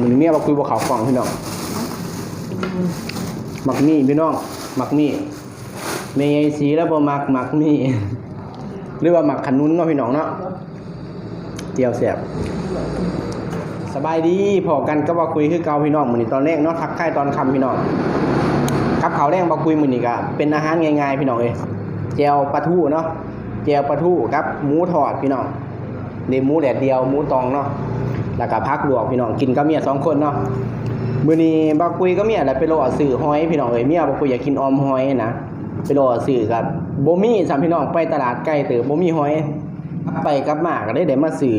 มือเมียมาคุยบ่เขาฟังพี่น้องมักมี่พี่น้องมักมี่เมยายสีแล้วบ่มักมักมี่หรือว่ามักขนุนเนาะพี่น้องเนาะเจียวแซ่บสบายดีพอกันก็ว่าคุยคือเกาพี่น้องมือนี้ตอนแรกเนาะทักทายตอนค่ำพี่น้องกับเขาแรงบ่คุยมือนี้ก็เป็นอาหารง่ายๆพี่น้องเอ้ยแจวปลาทูเนาะแจวปลาทูกับหมูทอดพี่น้องนี่หมูแดดเดียวหมูตองเนาะ แล้วก็พักลวกพี่น้องกินกับเมียสองคนเนาะมื้อนี้บ่คุยกับเมียแล้วไปรอซื้อหอยพี่น้องเอ้ยเมียบ่คุยอยากกินออมหอยนะไปรอซื้อกับบ่มีสามพี่น้องไปตลาดใกล้เติบบ่มีหอยไปกลับมาก็ได้ได้มาซื้อ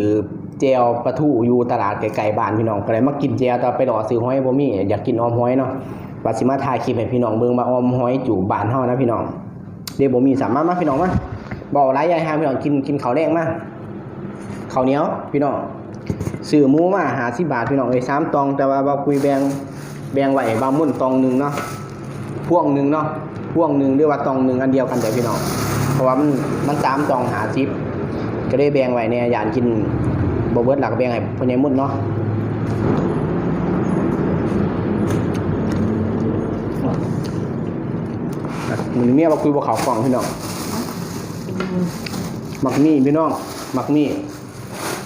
แจวปลาทูอยู่ตลาดไกลๆบ้านพี่น้องก็เลยมากินแจวแต่ไปรอซื้อหอยบ่มีอยากกินออมหอยเนาะว่าสิมาถ่ายคลิปให้พี่น้องเบิ่งว่าออมหอยจู่บ้านเฮานะพี่น้องเดี๋ยวบ่มีสามารถมาพี่น้องมาบ่หลายยายหาพี่น้องกินกินข้าวแดงมาข้าวเหนียวพี่น้อง ซื้อหมูมาหาสิบาทพี่น้องเอ้ยสามตอง แต่ว่าบ่คุยแบงแบงไหวบางมุ่นตองหนึ่งเนาะพ่วงหนึ่งเนาะพ่วงหนึ่งหรือว่าตองหนึ่งอันเดียวกันแต่พี่น้องเพราะว่ามันมันสามตองหาสิบก็ได้แบงไหวเนี่ยยานกินบเบิร์ดหลักแบงให้พญ่มุ่นเนาะมือนเมียบ่คุยบ่เข้าฟังพี่น้องมักมี่พี่น้องมักมี่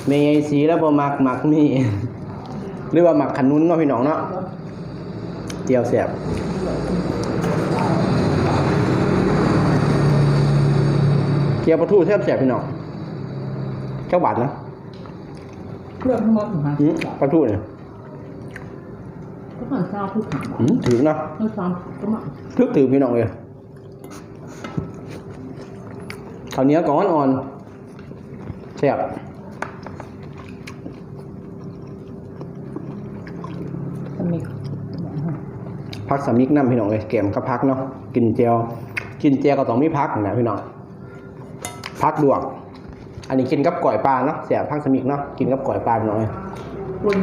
เมยายสีแล้วบ่มักมักนี่ หรือว่ามักขนุนเนาะพี่น้องเนาะเจียวแซ่บเจียวปลาทูแซ่บแซ่บพี่น้องเจ้าบาทนะเครื่องทั้งหมดนะอืมปลาทูเนี่ยก็เหมือนซาทุกขังอืมถือเนาะไม่ซ้ำก็มาทึกถือพี่น้องเลยข้าวเหนียวก่อนอ่อนแซ่บ มิกพักสามิกน้ำพี่น้องเลยแกมก็พักเนาะกินเจียวกินเจียวก็ต้องมีพักนะพี่น้องพักดวกอันนี้กินกับก่อยปลาเนาะเสียพักสามิกเนาะกินกับก่อยปลาพี่น้องเลยคุณ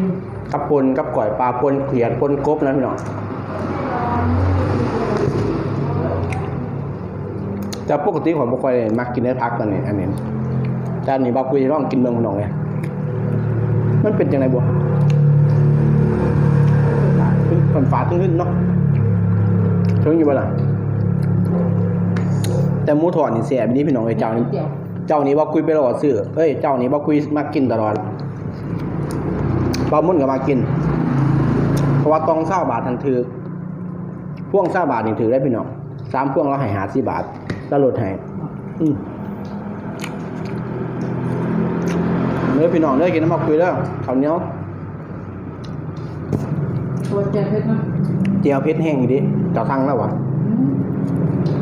กับปนกับก่อยปลาปนเขียดปนกบนะพี่น้องแต่ปกติผมบ่ค่อยมักกินได้พักตอนนี้อันนี้แต่อันนี้บาคุยต้องกินเมืองพี่น้องเลยมันเป็นยังไงบัว มันฝาดขึ้นๆเนาะถึงอยู่บ่ล่ะแต่หมูถอดนี่เสียบนี้พี่น้องไอ้เจ้านี่เดียวเจ้านี้บ่คุยไปรอซื้อเอ้ยเจ้านี้บ่คุยมากินตลอดปลามุ่นก็มากิน เพราะว่าตองเศร้าบาททันถือพ่วงเศร้าบาทนี่ถือได้พี่น้องสามพ่วงเราให้หาสี่บาทแล้วลดให้อืมเนื้อพี่น้องเนื้อกินน้ำมันคุยแล้วข้าวเหนียว ตัวแจเพชรนะเจียวเพชรแห้งอยู่ดิเจ้าทั้งแล้ววะ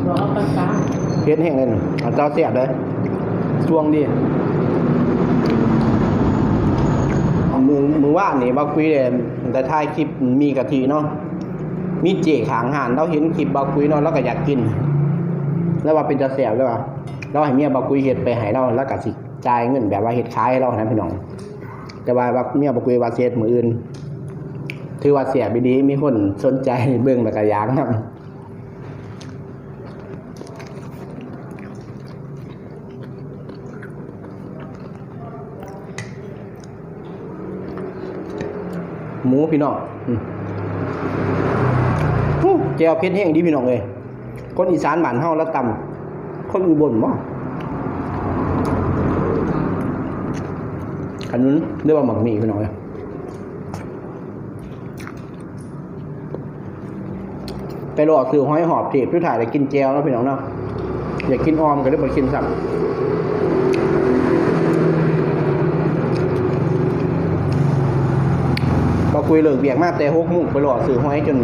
เราเอาไปกลางเพชรแห้งเลยนี่เอาเจ้าเสียบเลยช่วงดิมือมือว่านนี่บ่คุยเลยแต่ถ่ายคลิปมีกะทิเนาะมีเจขางหานเราเห็นคลิปบาคุยเนาะเราก็อยากกิน แล้วว่าเป็นจะแสบแล้วว่าเราให้เมียบาคุยเห็ดไปให้เราแล้วก็สิจ่ายเงินแบบว่าเห็ดขายให้เรานะพี่น้อง แต่ว่าว่าเมียบาคุยว่าเสียมืออื่น ถือว่าเสียบดีมีคนสนใจเบิ่งแล้วก็อยากนะหมูพี่น้องอืมอู้แจวเพชรแห้งดีพี่น้องเลย คนอีสานบ้านเฮาแล้วตำคนอุบลบ่ขนุนเรียกว่าหมักหมี่พี่น้องเลย ไปรอซื้อห้อยหอบเทปพี่ถ่ายได้กินแจวแล้วพี่น้องเนาะอยากกินออมก็ได้บ่กินซ้ำบ่คุยเลิกเบียกมากแต่หกมุกไปรอซื้อห้อยจน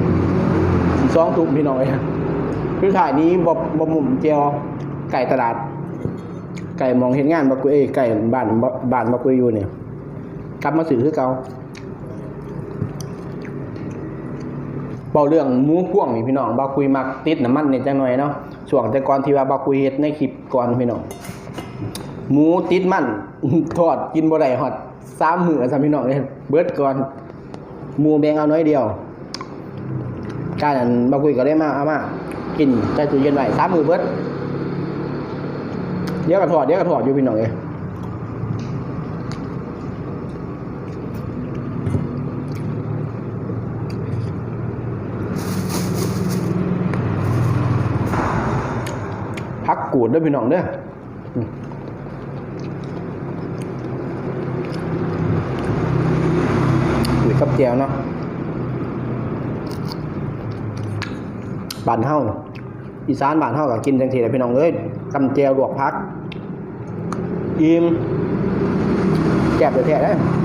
สองทุ่มพี่น้องเอ้ยคือถ่ายนี้บบบหมุมเจียวไก่ตลาด ไก่มองเห็นงานบักกุยไก่บ้านบบ้านบักกุยอยู่เนี่ยกลับมาสื่อคือเก่าเบาเรื่องหมูพ่วงนี่พี่น้องบักกุยมักติดน้ำมันเนี่ยจังหน่อยเนาะช่วงแต่ก่อนที่ว่าบักกุยเฮ็ดในคลิปก่อนพี่น้องหมูติดมันทอดกินบ่ได้ฮอดสามมื้อซะพี่น้องเอ้ยเบิดก่อนหมูแบ่งเอาน้อยเดียวการนั้นบาคุยก็ได้มาเอามากินใจตู้เย็นไว้สามมือเบิดเดี๋ยวก็ถอดเดี๋ยวก็ถอดอยู่พี่น้องเอ้ย ม ขูดด้วยพี่น้องเด้ออืมขูดกับแจวเนาะบานเฮาอีสานบานเฮาก็กินจังซี่แหละพี่น้องเอ้ยกำแจวลวกพักอิ่มแซ่บแท้ๆเด้อ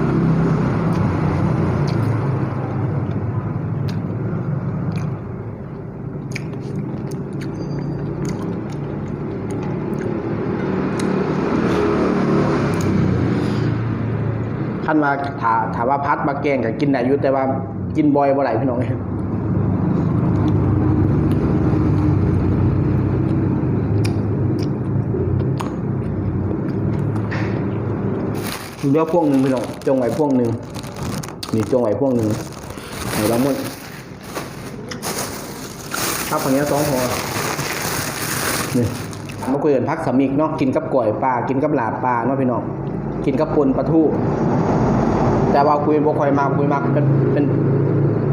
ท่านว่าถาถามว่าพัดมาแกงกับกินได้อยู่แต่ว่ากินบ่อยบ่ไหลพี่น้องเอ้ยเลือพวงหนึ่งพี่น้องจงไว้พวงหนึ่งนี่จงไว้พวงหนึ่งไหนบ้างมั้งครับคนนี้สองพอนี่มาคุยกันพักสามิกเนาะกินกับก๋วยปลากินกับหลาบปลาเนาะพี่น้อง กินกับปนปลาทูแต่ว่าคุยบ่ค่อยมาคุยมาเป็นเป็น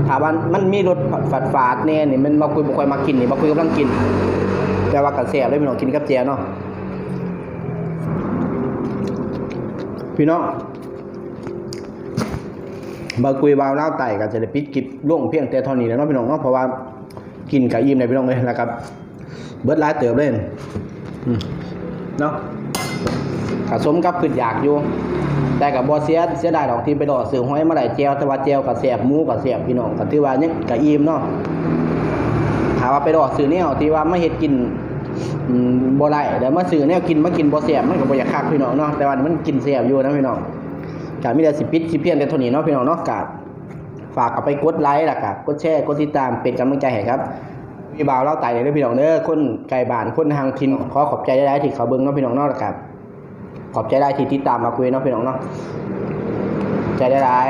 ถามว่ามันมีรสฝาดฝาดๆแน่นี่มันมาคุยบ่ค่อยมากินนี่มาคุยกำลังกิน แต่ว่ากระแสเลยพี่น้องกินกับแจวเนาะพี่น้องมาคุยบาวเล่าไต่ก็จะได้ปิดกิบล่วงเพียงแต่เท่านี้แล้วเนาะพี่น้องเนาะเพราะว่ากินกับอิ่มเลยพี่น้องเลยนะครับ เบิร์ดหลายเติบเลยอืมเนาะ ผสมกับขึ้นอยากอยู่ แต่กับบ่เสียเสียดายดอกที่ไปดอกซื้อห้อยมาได้แจวแต่ว่าแจวกับแสบมูกับแสบพี่น้องก็ถือว่ายังก็อิ่มเนาะถามว่าไปดอกซื้อแนวที่ว่ามาเฮ็ดกินอืมบ่ได้แต่มาซื้อแนวกินมากินบ่แสบมันก็บ่อยากคักพี่น้องเนาะแต่ว่ามันกินแสบอยู่นะพี่น้องก็มีแต่สิปิดสิเพี้ยงแต่ท่นี้เนาะพี่น้องเนาะกาฝากกับไปกดไลค์ล่ะครับกดแชร์กดติดตามเป็นกำลังใจให้ครับพี่บ่าวเล่าไต่เลยพี่น้องเด้อคนไกลบ้านคนทางถิ่นขอขอบใจหลายๆที่เขาเบิ่งเนาะพี่น้องเนาะล่ะครับ ขอบใจได้ที่ติดตามมาคุยเนาะพี่น้องเนาะใจได้ร้าย